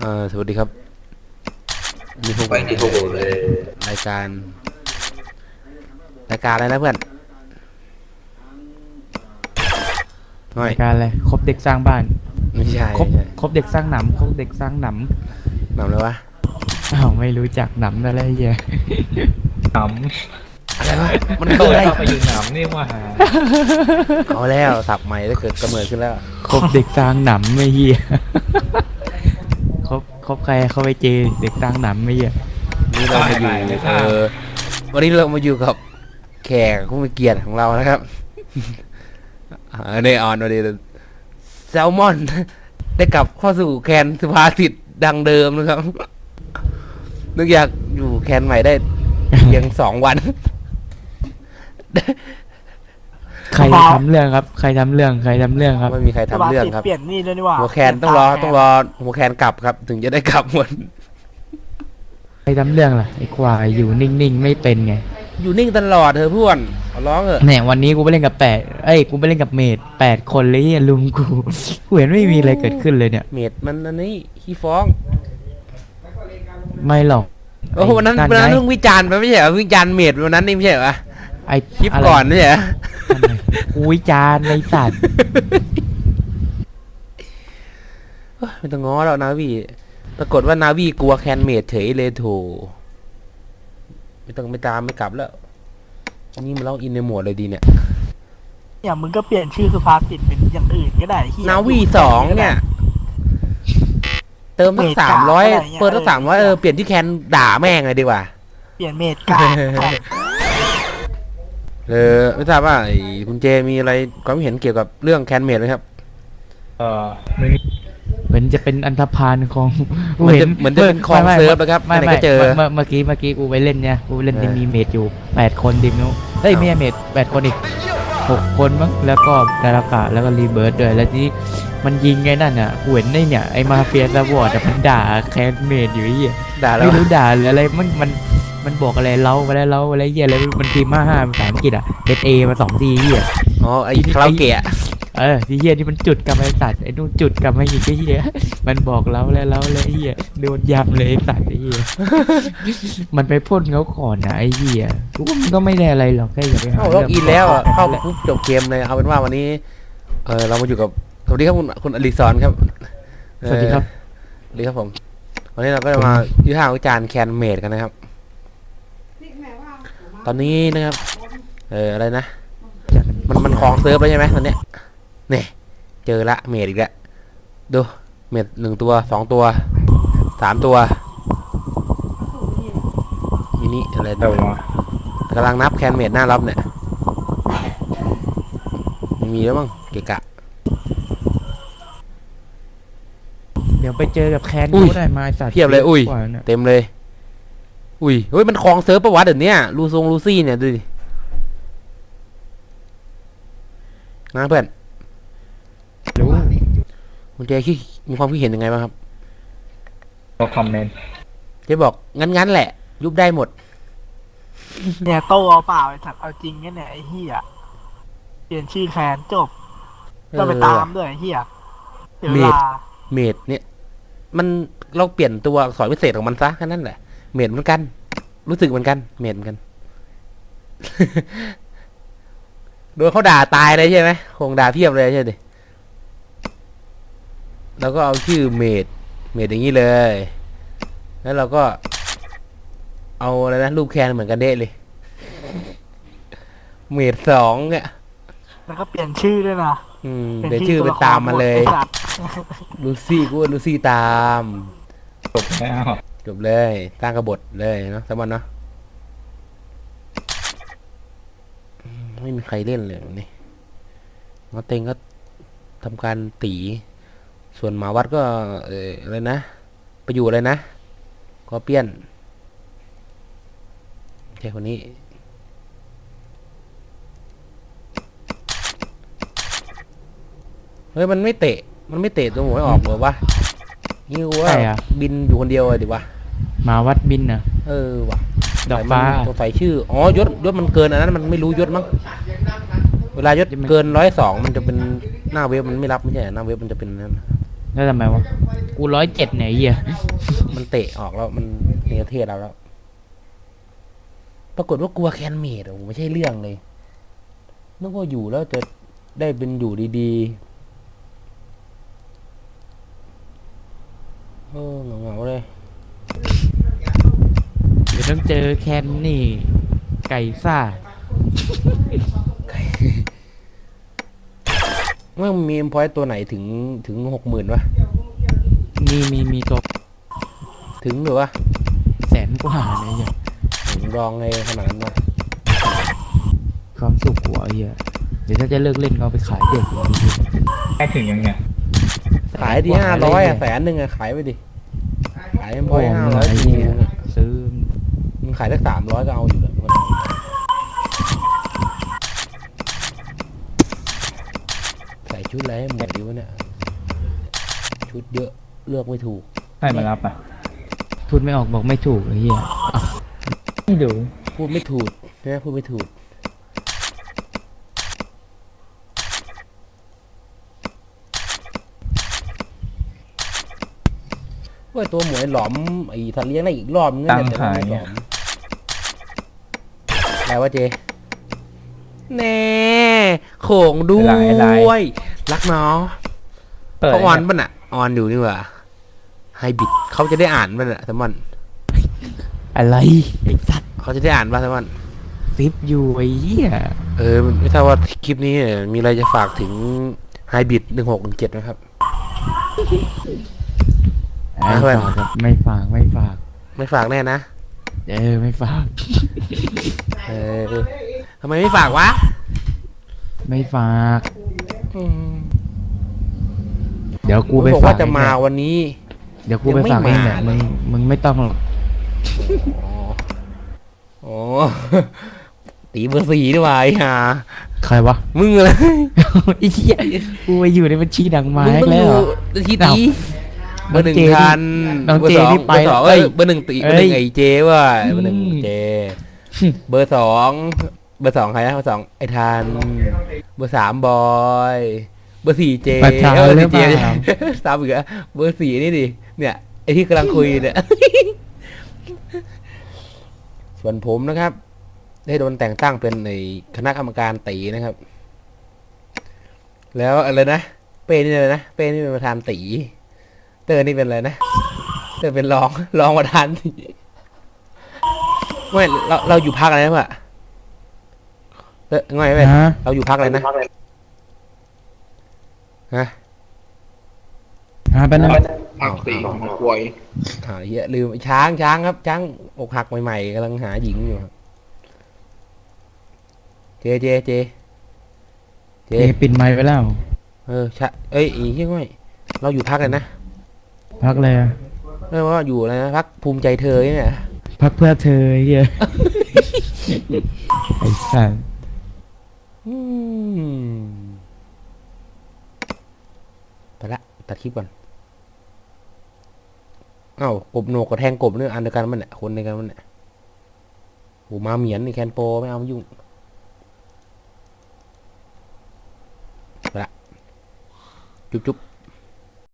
เอ่อสวัสดีครับนี่พวกไปที่พวกผมเลยรายการ รายการอะไรนะเพื่อนไม่รายการอะไรครบเด็กสร้างบ้านไม่ใช่ครบไม่ใช่ครบเด็กสร้างหนำครบเด็กสร้างหนนำเลยวะำอ้าวไม่รู้จักหนำอะไรเหี้ยหนอะไรวะมันำเกิดอะไรเข้าไปอยู่หนำนี่ว่าเอาแล้วสับใหม่ถ้าเกิดกำเนิดขึ้นแล้ว ครบเด็กสร้างหนำไม่เหี้ย คบใครเข้าไปเจอเด็กสร้างหนำไม่เหี้ยนี่เรามาอยู่เออวันนี้เรามาอยู่กับแขกผู้มีเกียรติของเรานะครับเออนออนวันนี้แซลมอน ได้กลับเข้าสู่แคนสุภาษิตดังเดิมนะครับนึกอยากอยู่แคนใหม่ได้เพียงสองวัน ใครทำเรื่องครับ ใครทำเรื่อง ใครทำเรื่องครับ ไม่มีใครทำเรื่องครับ เปลี่ยนนี่ด้วยนี่หว่าหัวแคนต้องรอต้องรอหัวแคนกลับครับ ถึงจะได้กลับหมดใครทำเรื่องล่ะไอ้ควายอยู่นิ่งๆไม่เป็นไงอยู่นิ่งตลอดเธอเพื่อนขอร้องเถอะเนี่ยวันนี้กูไปเล่นกับแปดเอ้ยกูไปเล่นกับเมดแปดคนเลยเหี้ยลุมกูกูเห็นไม่มีอะไรเกิดขึ้นเลยเนี่ย เมดมันอันนี้ขี้ฟ้องไม่หรอกโอ้โหวันนั้นไอ้วันนั้นไงเพิ่งวิจารณ์ไปไม่ใช่เหรอวิจารณ์เมดวันนั้นนี่ไม่ใช่เหรอไอ้คลิปะไรก่อนไม่ใช่เหรอ ทำไมกูวิจารณ์ในสัตว์เฮ้ยไม่ต้องง้อแล้วนาวีปรากฏว่านาวีกลัวแคนเมดเฉยเลยโถไม่ต้องไม่ตามไม่กลับแล้วอันนี้มันเล่าอินในโหมดเลยดีเนี่ยเนี่ยมึงก็เปลี่ยนชื่อสุภาษิตเป็นอย่างอื่นก็ได้เหี้ยนาวีสองเนี่ย เติมสักสามร้อยเปิดสักสามร้อยเออเปลี่ยนที่แคนด่าแม่งเลยดีกว่า เปลี่ยนเมดกา เออไม่ทราบว่าไอ้คุณเจมีอะไรความคิดเห็นเกี่ยวกับเรื่องแคนเมดไหมครับ เออไม่มีเหมือนจะเป็นอันธพาลของเหมือนจะเหมือนจะเป็นคลองไม่ไม่เซิร์ฟนะครับไม่ไหนไม่ก็เจอเมื่อเมื่อกี้เมื่อกี้กูไปเล่นเนี่ยกูไปเล่นเออที่มีเมดอยู่แปดคนดิมนุเฮ้ยอ้าวไม่ใช่เมดแปดคนอีกหกคนมั้งแล้วก็ดารากะแล้วก็รีเบิร์ดด้วยแล้วที่มันยิงไงนั่นอะกูเห็นไอ้เนี่ยไอ้มาเฟียสวอร์ดอะมันด่าแคนเมดอยู่ไอ้เหี้ยด่าแล้วไม่รู้ด่าหรืออะไรมันมัน มันบอกอะไรเล้ามาแล้วเล้าอะไรเหี้ยอะไรมันพิมพ์มาห้าภาษาอังกฤษอะเอเอมาสองทีเหี้ยอ๋อไอ้คาราโอเกะเออที่เฮียที่มันจุดกลับมาไอ้สัตว์ไอ้นู่นจุดกลับมาอีกไอ้เฮียมันบอกเราแล้วแล้วแล้วไอ้เฮียโดนยำเลยไอ้สัตว์ไอ้เฮียมันไปพ่นเขาก่อนนะไอ้เฮียกูว่ามันก็ไม่ได้อะไรหรอกแค่อย่าไปหาเข้าล็อกอินแล้วอะเข้าปุ๊บจบเกมเลยเอาเป็นว่าวันนี้ เออเรามาอยู่กับสวัสดีครับคุณคุณอลิซอนครับเอ่อสวัสดีครับสวัสดีครับผมวันนี้เราก็จะมาวิพากษ์วิจารณ์แคนเมดกันนะครับ ตอนนี้นะครับ เอออะไรนะ มันมันคลองเซิร์ฟแล้วใช่ไหมตอนเนี้ยเนี่ยเจอละเมดอีกแล้วดูเมดหนึ่งตัวสองตัวสามตัวมินิอะไรแต่เนี่ยว่ากำลังนับแคนเมดหน้ารับเนี่ยไม่มีแล้วมั้งเกะกะ เดี๋ยวไปเจอกับแคนอุ้ยเขาได้มาไอ้สัตว์เพียบเลยอุ้ย กว่าน่ะ เต็มเลย อุ้ยเฮ้ยมันคลองเซิร์ฟประวัติเดี๋ยวนี้ลูซงลูซี่เนี่ยดูดินะเพื่อนรู้คุณเจคิดมีความคิดเห็นยังไงบ้างครับก็คอมเมนต์เจ๊บอกงั้นๆแหละ ยุบได้หมด เนี่ยโตเอาเปล่าไอ้สัตว์เอาจริงเนี่ยเนี่ยไอ้เหี้ยเปลี่ยนชื่อแคนจบต้องไปตามด้วยไอ้เหี้ยเดี๋ยวเวลาเมดเนี่ย มันเราเปลี่ยนตัวอักษรพิเศษของมันซะแค่นั้นแหละ เมดเหมือนกัน รู้สึกเหมือนกันเมดเหมือนกัน โดนเขาด่าตายเลยใช่ไหมคงด่าเพียบเลยใช่ดิเราก็เอาชื่อเมด เมดอย่างนี้เลย แล้วเราก็ เอาอะไรนะรูปแคนเหมือนกันเด้เลย เมดสองเนี่ย แล้วก็เปลี่ยนชื่อด้วยนะอืมเดี๋ยวชื่อไปตามมาเลยไอ้สัตว์ลูซี่กูว่าลูซี่ตาม จบแล้ว จบเลยตั้งกระบทเลยเนาะสมันเนาะไม่มีใครเล่นเลยนี่มาเต็งก็ทำการตี ส่วนหมาวัดก็เอออะไรนะ ไปอยู่อะไรนะ ก็เปี้ยนใช่คนนี้เฮ้ยมันไม่เตะ มันไม่เตะตัวหมวยออกเหรอวะ นี่กูว่าใช่อะ บินอยู่คนเดียวเลยดิวะมาวัดบินน่ะเออว่ะดอกฟ้า ตัวใส่ชื่ออ๋อยศยศมันเกินอันนั้นมันไม่รู้ยศมั้งเวลายศจะไม่เกินร้อยสองมันจะเป็นหน้าเว็บมันไม่รับไม่ใช่เหรอหน้าเว็บมันจะเป็นนั้นเแล้วทำไมวะ กูร้อยเจ็ดเนี่ยไอ้เหี้ยมันเตะออกแล้วมันเนเทศเราแล้ว ปรากฏว่ากลัวแคนเมดโอ้โหไม่ใช่เรื่องเลยนึกว่าอยู่แล้วจะได้เป็นอยู่ดีๆเออเหงาๆเลย เดี๋ยวต้องเจอแคนนี่ ไก่ซ่า เมื่อมีเอ็มพอยตัวไหนถึงถึงหกหมื่นวะ มีมีมีตัวถึงหรือวะแสนกว่าเนี่ยไอ้เหี้ยถึงรองไงขนาดนั้นวะความสุขหัวไอ้เหี้ยเดี๋ยวถ้าจะเลิกเล่นก็เอาไปขายเด็กไอ้เหี้ยแค่ถึงยังเนี่ยขายที่ห้าร้อยอะแสนหนึ่งอะขายไปดิ ขายเอ็มพอยห้าร้อยไอ้ทีเหี้ยซื้อมึง ขายได้สามร้อยก็เอาอยู่แล้วใส่ชุดอะไรให้หมดดีวะเนี่ย ชุดเยอะเลือกไม่ถูกให้มารับอะพูดไม่ออกบอกไม่ถูกไอ้เหี้ยไม่ดูพูดไม่ถูกนะพูดไม่ถูกเว้ยตัวหมวยหลอมไอ้สัตว์เลี้ยงได้อีกรอบนึงตังเนี่ยหายแต่เนี่ยไม่หลอม อะไรวะเจ แน่โขงด้วยรักเนาะเปิดเขาออนป่ะน่ะออนอยู่นี่หว่าไฮบิดเขาจะได้อ่านป่ะน่ะแซมมอนอะไรไอ้สัตว์เขาจะได้อ่านป่ะแซมมอนซิปอยู่ไอ้เหี้ยเออไม่ทราบว่าคลิปนี้เนี่ยมีอะไรจะฝากถึงไฮบิดหนึ่งหกหนึ่งเจ็ดนะครับ ไม่ทำไมฝากครับไม่ฝากไม่ฝาก ไม่ฝากแน่นะ เออไม่ฝากเออทำไมไม่ฝากวะไม่ฝากอืมเดี๋ยวกูไปบอกฝากว่าจะมาเองวันนี้ เดี๋ยวกูไปฝากเองแหละยังมึไม่งมามึงไม่ต้องหรอกอ๋ออ๋อตีเบอร์สี่ดีกว่าไอ้ห่าใครวะ มึงเลยไอ้เหี้ยกูไปอยู่ในบัญชีดังไม้มึงต้องแล้วดูเหรอ ทีอ้าวตี เบอร์หนึ่งน้องเจทันน้องเบอร์เจสองนี่ไปเบอร์สองเอ้เอ้ยยเบอร์หนึ่งตีเบอร์หนึ่งเอ้ยไอ้เจว่ะเบอร์หนึ่งอืม เจ เบอร์สองเบอร์สองใครนะเบอร์สองไอ้ทันเบอร์สามบอยเบอร์สี่เจประชาเออหรือเปเจล่า สามอีกแล้วเบอร์สี่นี่ดิเนี่ยไอ้ที่กำลังคุยเนี่ย ส่วนผมนะครับ ได้โดนแต่งตั้งเป็นในคณะกรรมการตีนะครับ แล้วอะไรนะ เป้นี่เลยนะ เป้นี่เป็นประธานตี เตอร์นี่เป็นอะไรนะ เตอร์เป็นรองรองประธานตีไม่เราเราอยู่พักอะไรนะวะเออง่ายไหมฮะ เราอยู่พักอะไรนะฮะฮะเป็นอะไรผักสีของกล้วยหาเหี้ยลืมช้างช้างครับ ช้างอกหักใหม่ๆกำลังหาหญิงอยู่ครับเจเจเจเจเจปิดไมค์ไปแล้ว เออใช่เอ้ยอีเหี้ยง่อย เราอยู่พักอะไรนะ พักเลยอะไม่ว่าอยู่อะไรนะพักภูมิใจเธอเนี่ยพักเพื่อเธอไอ้เหี้ยไอ้สัสอืมไปละตัดคลิปก่อนเอ้ากบโหนกกับแทงกบเนี่ยอันเดียวกันมันเนี่ยคนเดียวกันมันเนี่ยโหมาเหมียนนี่แคนโปไม่เอามายุ่งไปละจุ๊บจุ๊บ